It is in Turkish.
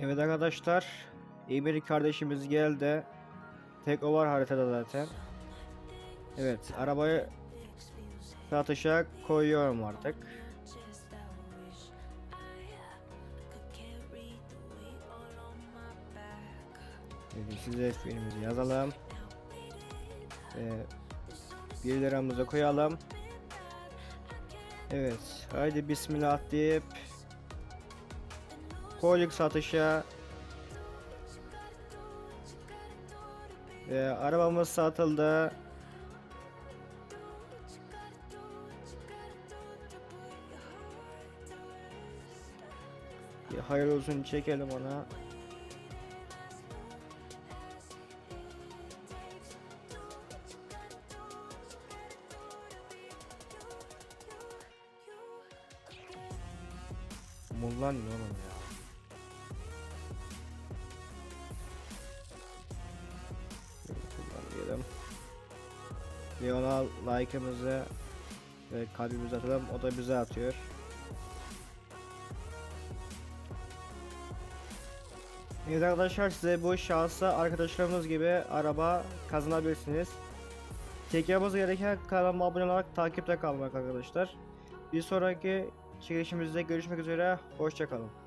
Evet arkadaşlar. Emir kardeşimiz geldi. Tek o var haritada zaten. Evet arabayı satışa koyuyorum artık. Şimdi size ismimizi yazalım. Ve 1 liramızı koyalım. Evet. Haydi bismillah deyip koyduk satışa. Ve arabamız satıldı. Bir hayırlı olsun çekelim ona. Mullan ne oğlum ya? Ve ona like'ımızı ve kalbimizi atalım. O da bize atıyor. Evet arkadaşlar size bu şansa arkadaşlarımız gibi araba kazanabilirsiniz. Tek yapmanız gereken kanalıma abone olarak takipte kalmak arkadaşlar. Bir sonraki çekilişimizde görüşmek üzere. Hoşçakalın.